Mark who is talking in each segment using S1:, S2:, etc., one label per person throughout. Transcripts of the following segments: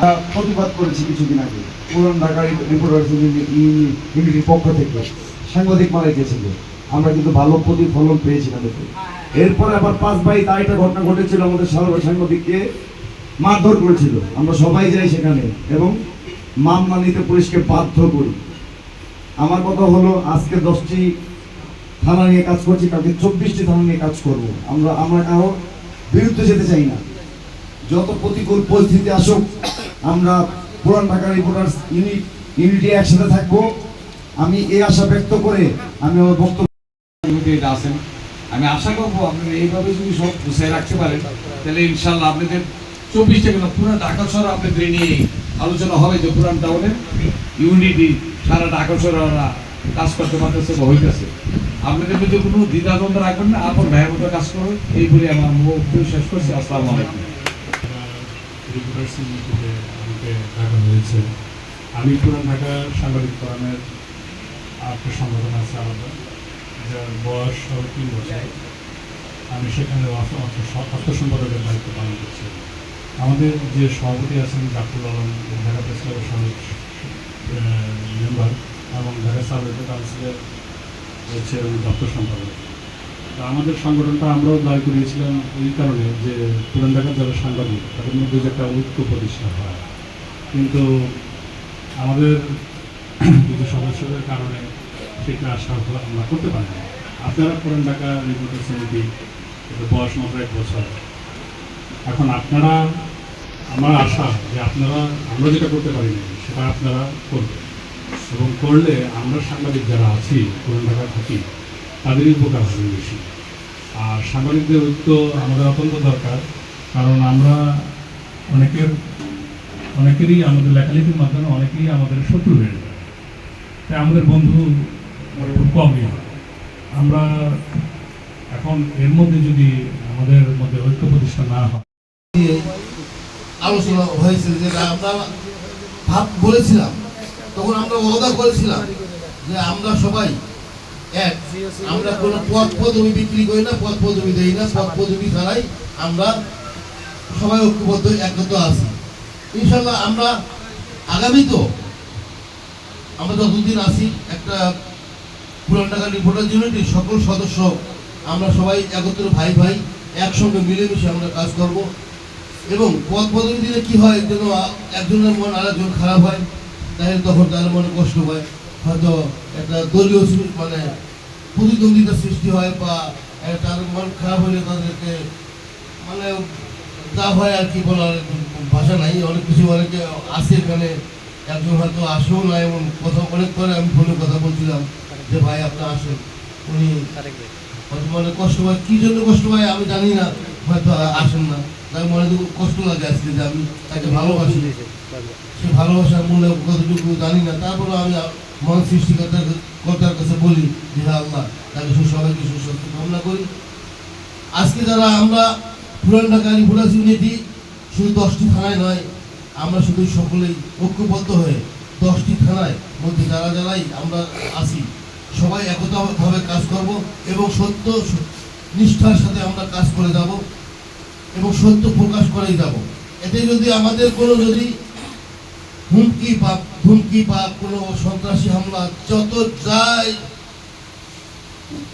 S1: প্রতিবাদ করেছি কিছুদিন আগে। পুরান ঢাকা রিপোর্টার্স ইউনিটির পক্ষ থেকে, সাংবাদিক মারা গিয়েছিল। আমরা কিন্তু ভালো প্রতিফলন পেয়েছিলাম এতে এরপরে আবার পাঁচ বাই আরেকটা ঘটনা ঘটেছিল, আমাদের সারা সাংবাদিককে মারধর করেছিল। আমরা সবাই যাই সেখানে এবং মামলা নিতে পুলিশকে বাধ্য করি। আমার কথা হলো, আজকে দশটি থানা নিয়ে কাজ করছি, কালকে চব্বিশটি থানা নিয়ে কাজ করব। আমরা আমরা কারও বিরুদ্ধে যেতে চাই না। যত প্রতিকূল পরিস্থিতি আসুক আমরা পুরান ঢাকা রিপোর্টার্স ইউনিট ইউনিটি একসাথে থাকব। আমি এই আশা ব্যক্ত করে আমি আমার বক্তব্য
S2: এটা আছেন। আমি আশা করব আপনারা এইভাবে যদি সব গুছিয়ে রাখতে পারেন তাহলে ইনশাল্লাহ আপনাদের চব্বিশটা কেন পুরো ঢাকা শহর আপনাদের নিয়ে আলোচনা হবে যে পুরান টাউনের ইউনিটি সারা ঢাকা শহরে ওরা কাজ করতে পারতেছে বা হইতেছে। আপনাদের মধ্যে কোনো দ্বিধাদ্বন্দ্ব রাখবেন না আপনার ভাইয়ের মতো কাজ করবেন এই বলে আমার মুখ শেষ করছি। আসসালামু আলাইকুম।
S3: আমাকে ডাকা হয়েছে আমি পুরান ঢাকা সাংবাদিক ফোরামের একটা সংগঠন আছে আলাদা যার বয়স হবে তিন বছর। আমি সেখানে অর্থ- সম্পাদকের দায়িত্ব পালন করছি। আমাদের যে সভাপতি আছেন জাফর আলম ঢাকা প্রেস ক্লাবের সাবেক মেম্বার এবং ঢাকা সাবেক কাউন্সিলের হচ্ছে দপ্তর সম্পাদক। আমাদের সংগঠনটা আমরাও দায়ী করিয়েছিলাম এই কারণে যে পুরান ঢাকার যারা সাংবাদিক, তাদের মধ্যে যে একটা ঐক্য প্রতিষ্ঠা হয়। কিন্তু আমাদের কিছু সদস্যদের কারণে সেটা আশা আমরা করতে পারি না। আপনারা পুরান ঢাকা রিপোর্টার সমিতি বয়স মাত্র এক বছর। এখন আপনারা, আমার আশা যে আপনারা, আমরা যেটা করতে পারি না, সেটা আপনারা করবেন। এবং করলে আমরা সাংবাদিক যারা আছি পুরান ঢাকায় থাকি, তাদেরই উপকার হবে বেশি। আর সাংবাদিকদের ঐক্য আমাদের অত্যন্ত দরকার, কারণ আমরা অনেকের অনেকেরই আমাদের লেখালেখির মাধ্যমে অনেকেই আমাদের শত্রু হয়ে যায়। তাই আমাদের বন্ধু খুব কমই আমরা এখন এর মধ্যে যদি আমাদের মধ্যে ঐক্য প্রতিষ্ঠা না হয়।
S4: আলোচনা হয়েছে যে আমরা ভাব বলেছিলাম, তখন আমরা ওয়াদা করেছিলাম যে আমরা সবাই এক। আমরা কোনো পদ পদবি বিক্রি করি না, পদ পদবি দেই না, পদ পদবি ছাড়াই আমরা সবাই ঐক্যবদ্ধ একত্র আছি। ইনশাল্লাহ আমরা আগামী তো, আমরা যতদিন আছি, একটা পুরান ঢাকা রিপোর্টার ইউনিটির সকল সদস্য, আমরা সবাই একত্র ভাই ভাই, একসঙ্গে মিলেমিশে আমরা কাজ করব। এবং পথ পদবি দিলে কী হয়, যেন একজনের মন আরেকজন খারাপ হয়, তাহলে তখন তার মনে কষ্ট হয়। হয়তো একটা দলীয় মানে প্রতিদ্বন্দ্বিতা সৃষ্টি হয়, বা তার মন খারাপ হলে তাদেরকে মানে যা হয় আর কি বলার ভাষা নাই। অনেক কিছু অনেকে আসে এখানে। একজন হয়তো আসেও না, এমন কথা অনেক করে আমি ফোনে কথা বলছিলাম যে ভাই আপনি আসেন। উনি হয়তো মনে কষ্ট হয় কী জন্য কষ্ট হয় আমি জানি না। হয়তো আসেন না। তাই মনে কষ্ট লাগে আজকে যে আমি তাকে ভালোবাসি। সে ভালোবাসার মূল্য কতটুকু জানি না। তারপরে আমি মন সৃষ্টিকর্তার কর্তার কাছে বলি যে আল্লাহ, তাকে সুসবাইকে সুস্বাস্থ্য কামনা করি। আজকে যারা আমরা পুরান ঢাকা রিপোর্টার্স ইউনিটি শুধু দশটি থানায় নয়, আমরা শুধু সকলেই ঐক্যবদ্ধ হয়ে দশটি থানায় মধ্যে যারা যারাই আমরা আছি, সবাই একতাভাবে কাজ করব এবং সত্য নিষ্ঠার সাথে আমরা কাজ করে যাব এবং সত্য প্রকাশ করেই যাব। এতে যদি আমাদের কোনো যদি হুমকি বা ধুমকি বা কোনো সন্ত্রাসী হামলা যত যাই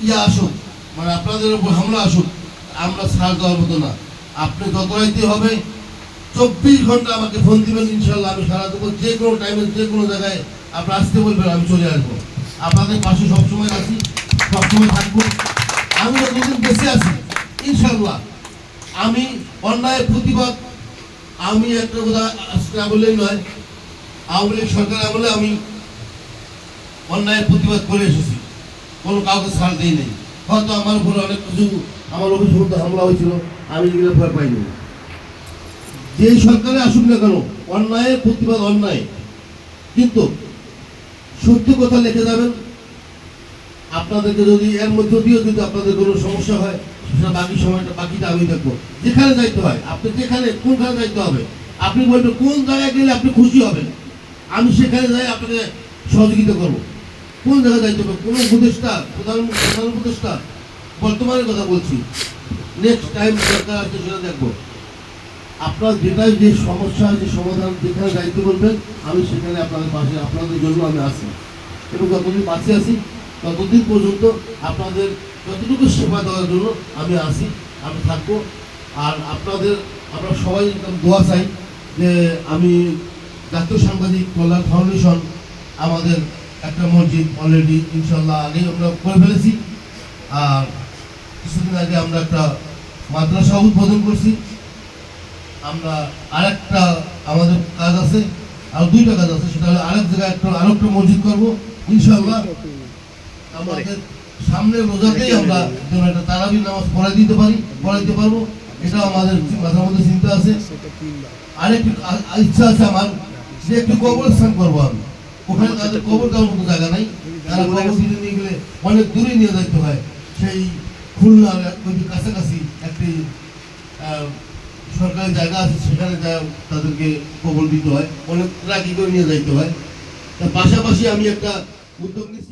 S4: ইয়ে আসুক মানে আপনাদের উপর হামলা আসুক আমরা ছাড় দেওয়ার মতো না। আপনি যত রাইতে হবে, চব্বিশ ঘণ্টা আমাকে ফোন দিবেন ইনশাল্লাহ আমি সারা দেবো। যে কোনো টাইমে যে কোনো জায়গায় আপনি আসতে বলবেন, আমি চলে আসব। আপনাদের পাশে সবসময় আছি, সবসময় থাকব। আমি যতদিন বেঁচে আছি ইনশাল্লাহ আমি অন্যায়ের প্রতিবাদ, আমি একটা কথা আজকে বললেই নয়, আওয়ামী লীগ সরকার আমলে আমি অন্যায়ের প্রতিবাদ করে এসেছি। কোনো কাউকে ছাড় দিই নেই। হয়তো আমার উপরে অনেক কিছু আমার অফিস মধ্যে হামলা হয়েছিল, আমি এগুলো ভয় পাইনি। যেই সরকারে আসুক না কেন অন্যায়ের প্রতিবাদ অন্যায়। কিন্তু সত্য কথা লিখে যাবেন, আপনাদেরকে যদি এর মধ্যে দিয়েও যদি আপনাদের কোনো সমস্যা হয়, সেটা বাকি সময়টা, বাকিটা আমি দেখব। যেখানে যাইতে হয়, আপনি যেখানে, কোনখানে যাইতে হবে? আপনি বলবেন, কোন জায়গায় গেলে আপনি খুশি হবেন? আমি সেখানে যাই, আপনাকে সহযোগিতা করব। কোন জায়গায় যাইতে হবে? কোনো উপদেষ্টা, প্রধান প্রধান উপদেষ্টা? বর্তমানের কথা বলছি। নেক্সট টাইম সরকার আসছে সেটা দেখব। আপনার যেটাই যে সমস্যা যে সমাধান যেখানে দায়িত্ব করবেন, আমি সেখানে আপনাদের পাশে, আপনাদের জন্য আমি আছি। এবং যতদিন বাঁচে আছি, ততদিন পর্যন্ত আপনাদের যতটুকু সেবা দেওয়ার জন্য আমি আছি, আমি থাকব। আর আপনাদের আমরা সবাই দোয়া চাই যে আমি জাতীয় সাংবাদিক কল্যাণ ফাউন্ডেশন আমাদের একটা মসজিদ অলরেডি ইনশাল্লাহ আগেই আমরা করে ফেলেছি। আর কিছুদিন আগে আমরা একটা মাদ্রাসা উদ্বোধন করছি। আমরা আরেকটা আমাদের কাজ আছে, আর দুইটা কাজ আছে, সেটা হলো আরেক জায়গায় একটা আরেকটা মসজিদ করব ইনশাল্লাহ আমাদের সামনে রোজাতেই আমরা যেন একটা নামাজ পড়াই দিতে পারি, পড়াইতে পারব। এটা আমাদের মাথার মধ্যে চিন্তা আছে। আরেকটি ইচ্ছা আছে আমার যে একটু কবরস্থান করব আমি। ওখানে তাদের কবর দেওয়ার মতো জায়গা নাই। তারা কবর দিতে নিয়ে গেলে অনেক দূরে নিয়ে যাইতে হয়। সেই খুলনার ওই কাছাকাছি একটি সরকারি জায়গা আছে, সেখানে যা তাদেরকে কবর দিতে হয়। অনেক ট্রাকি করে নিয়ে যাইতে হয়? তার পাশাপাশি আমি একটা উদ্যোগ নিচ্ছি